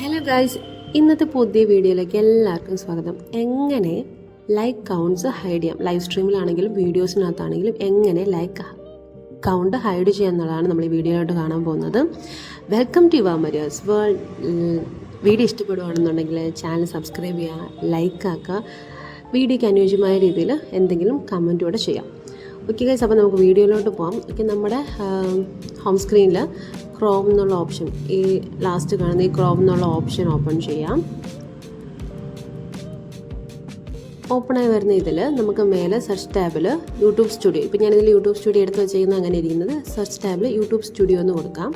Hello guys ഇന്നത്തെ പുതിയ വീഡിയോയിലേക്ക് എല്ലാവർക്കും സ്വാഗതം. എങ്ങനെ ലൈക്ക് കൗണ്ട്സ് ഹൈഡ് ചെയ്യാം? ലൈവ് സ്ട്രീമിലാണെങ്കിലും വീഡിയോസിനകത്താണെങ്കിലും എങ്ങനെ ലൈക്ക് കൗണ്ട് ഹൈഡ് ചെയ്യുക എന്നുള്ളതാണ് നമ്മൾ ഈ വീഡിയോയിലോട്ട് കാണാൻ പോകുന്നത്. Welcome to Yuva Mariners world video ഇഷ്ടപ്പെടുകയാണെന്നുണ്ടെങ്കിൽ channel subscribe ചെയ്യുക ലൈക്ക് ആക്കുക. വീഡിയോയ്ക്ക് അനുയോജ്യമായ രീതിയിൽ എന്തെങ്കിലും കമന്റ് കൂടെ ചെയ്യാം. ഓക്കെ ഗൈസ് അപ്പോൾ നമുക്ക് വീഡിയോയിലോട്ട് പോകാം ഓക്കെ നമ്മുടെ ഹോം സ്ക്രീനിൽ ക്രോം എന്നുള്ള ഓപ്ഷൻ ഈ ലാസ്റ്റ് കാണുന്ന ഈ ക്രോം എന്നുള്ള ഓപ്ഷൻ ഓപ്പൺ ചെയ്യാം. ഓപ്പണായി വരുന്ന ഇതിൽ നമുക്ക് മേലെ സെർച്ച് ടാബിൽ യൂട്യൂബ് സ്റ്റുഡിയോ ഇപ്പം ഞാനിതിൽ യൂട്യൂബ് സ്റ്റുഡിയോ എടുത്ത് വെച്ചിരിക്കുന്നത് അങ്ങനെ ഇരിക്കുന്നത്. സെർച്ച് ടാബിൽ യൂട്യൂബ് സ്റ്റുഡിയോ എന്ന് കൊടുക്കാം.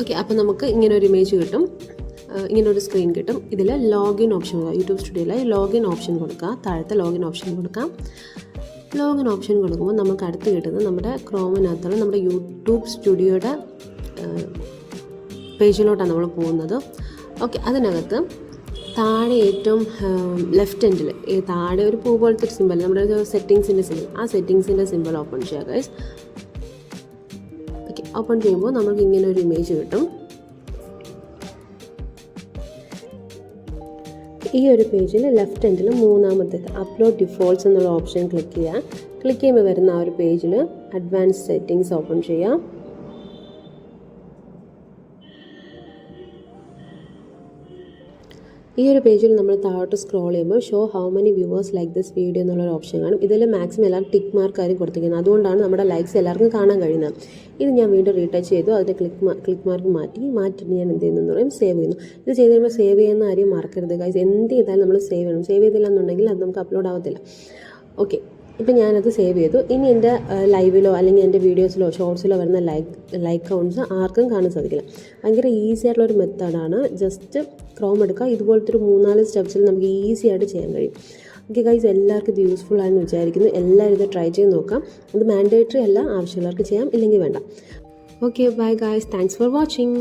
ഓക്കെ അപ്പോൾ നമുക്ക് ഇങ്ങനെ ഒരു ഇമേജ് കിട്ടും. ഇങ്ങനെ ഒരു സ്ക്രീൻ കിട്ടും. ഇതിൽ ലോഗിൻ ഓപ്ഷൻ യൂട്യൂബ് സ്റ്റുഡിയോയിൽ ലോഗിൻ ഓപ്ഷൻ കൊടുക്കുക താഴത്തെ ലോഗിൻ ഓപ്ഷൻ കൊടുക്കാം. ലോഗിൻ ഓപ്ഷൻ കൊടുക്കുമ്പോൾ നമുക്ക് അടുത്ത് കിട്ടുന്നത് നമ്മുടെ ക്രോമിനകത്തുള്ള നമ്മുടെ യൂട്യൂബ് സ്റ്റുഡിയോയുടെ പേജിലോട്ടാണ് നമ്മൾ പോകുന്നത്. ഓക്കെ അതിനകത്ത് താഴെ ഏറ്റവും ലെഫ്റ്റ് എൻഡിൽ താഴെ ഒരു പൂ പോലത്തെ ഒരു സിമ്പിൾ നമ്മുടെ സെറ്റിങ്സിന്റെ സിമ്പിൾ ആ സെറ്റിങ്സിന്റെ സിമ്പിൾ ഓപ്പൺ ചെയ്യുക ഗൈസ് ഓപ്പൺ ചെയ്യുമ്പോൾ നമുക്ക് ഇങ്ങനെ ഒരു ഇമേജ് കിട്ടും. ഈ ഒരു പേജിൽ ലെഫ്റ്റ് എൻഡിൽ മൂന്നാമത്തെ അപ്ലോഡ് ഡിഫോൾട്ട്സ് എന്നുള്ള ഓപ്ഷൻ ക്ലിക്ക് ചെയ്യുക. ക്ലിക്ക് ചെയ്യുമ്പോൾ വരുന്ന ആ ഒരു പേജിൽ അഡ്വാൻസ് സെറ്റിങ്സ് ഓപ്പൺ ചെയ്യാം ഈ ഒരു പേജിൽ നമ്മൾ താഴോട്ട് സ്ക്രോൾ ചെയ്യുമ്പോൾ show how many viewers like this video എന്നുള്ളൊരു ഓപ്ഷൻ കാണും. ഇതിൽ മാക്സിമം എല്ലാവരും ടിക്ക് മാർക്ക് ആരും കൊടുത്തിരിക്കുന്നത്. അതുകൊണ്ടാണ് നമ്മുടെ ലൈക്സ് എല്ലാവർക്കും കാണാൻ കഴിയുന്നത്. ഇത് ഞാൻ വീണ്ടും റീടച്ച് ചെയ്തു. അതിന്റെ ക്ലിക്ക് ക്ലിക്ക് മാർക്ക് മാറ്റി മാറ്റിയിട്ട് ഞാൻ എന്ത് ചെയ്യുന്നു പറയും സേവ് ചെയ്യുന്നു. ഇത് ചെയ്ത് കഴിയുമ്പോൾ സേവ് ചെയ്യുന്ന ആരെയും മറക്കരുത് ഗൈസ് എന്ത് ചെയ്താലും നമ്മൾ സേവ് ചെയ്യണം. സേവ് ചെയ്തില്ല എന്നുണ്ടെങ്കിൽ അത് നമുക്ക് അപ്ലോഡ് ആവത്തില്ല. ഓക്കെ ഇപ്പം ഞാനത് സേവ് ചെയ്തു. ഇനി എന്റെ ലൈവിലോ അല്ലെങ്കിൽ എന്റെ വീഡിയോസിലോ ഷോർട്സിലോ വരുന്ന ലൈക്ക് ലൈക്ക് കൗണ്ട്സ് ആർക്കും കാണാൻ സാധിക്കില്ല. ഭയങ്കര ഈസി ആയിട്ടുള്ള ഒരു മെത്തേഡാണ്. ജസ്റ്റ് ക്രോം എടുക്കുക. ഇതുപോലത്തെ ഒരു മൂന്നാൽ സ്റ്റെപ്സിൽ നമുക്ക് ഈസി ആയിട്ട് ചെയ്യാൻ കഴിയും. ഓക്കെ ഗൈസ് എല്ലാവർക്കും ഇത് യൂസ്ഫുൾ ആണെന്ന് വിചാരിക്കുന്നു. എല്ലാവരും ഇത് ട്രൈ ചെയ്ത് നോക്കാം. ഇത് മാൻഡേറ്ററി അല്ല ആവശ്യമുള്ളവർക്ക് ചെയ്യാം. ഇല്ലെങ്കിൽ വേണ്ട. Okay bye guys. Thanks for watching.